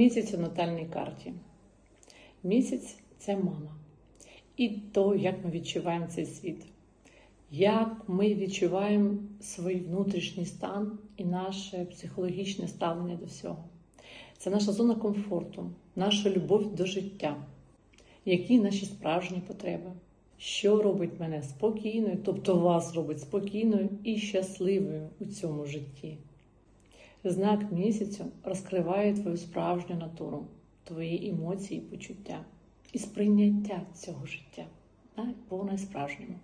Місяць у натальній карті. Місяць це мама. І то, як ми відчуваємо цей світ, як ми відчуваємо свій внутрішній стан і наше психологічне ставлення до всього. Це наша зона комфорту, наша любов до життя, які наші справжні потреби, що робить мене спокійною, тобто вас робить спокійною і щасливою у цьому житті. Знак місяцю розкриває твою справжню натуру, твої емоції, почуття і сприйняття цього життя, по найсправжньому.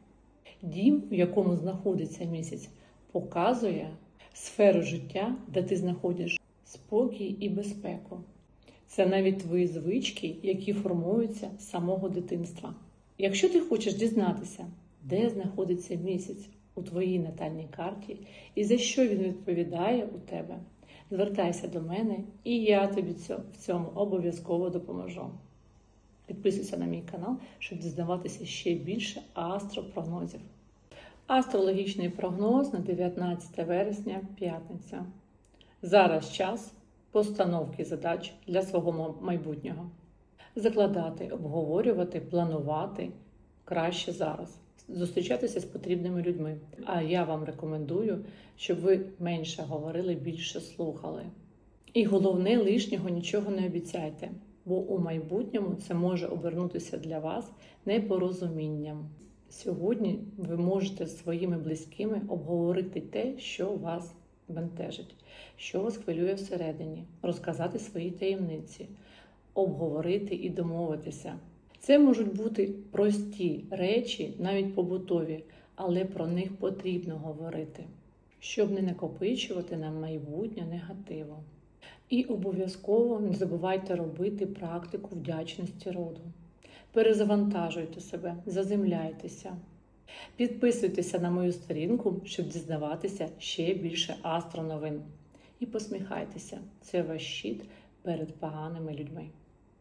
Дім, в якому знаходиться місяць, показує сферу життя, де ти знаходиш спокій і безпеку. Це навіть твої звички, які формуються з самого дитинства. Якщо ти хочеш дізнатися, де знаходиться місяць у твоїй натальній карті і за що він відповідає у тебе, звертайся до мене, і я тобі в цьому обов'язково допоможу. Підписуйся на мій канал, щоб дізнаватися ще більше астропрогнозів. Астрологічний прогноз на 19 вересня, п'ятниця. Зараз час постановки задач для свого майбутнього. Закладати, обговорювати, планувати краще зараз. Зустрічатися з потрібними людьми. А я вам рекомендую, щоб ви менше говорили, більше слухали. І головне, лишнього нічого не обіцяйте, бо у майбутньому це може обернутися для вас непорозумінням. Сьогодні ви можете з своїми близькими обговорити те, що вас бентежить, що вас хвилює всередині, розказати свої таємниці, обговорити і домовитися. Це можуть бути прості речі, навіть побутові, але про них потрібно говорити, щоб не накопичувати на майбутнє негативу. І обов'язково не забувайте робити практику вдячності роду. Перезавантажуйте себе, заземляйтеся. Підписуйтеся на мою сторінку, щоб дізнаватися ще більше астроновин. І посміхайтеся, це ваш щит перед поганими людьми.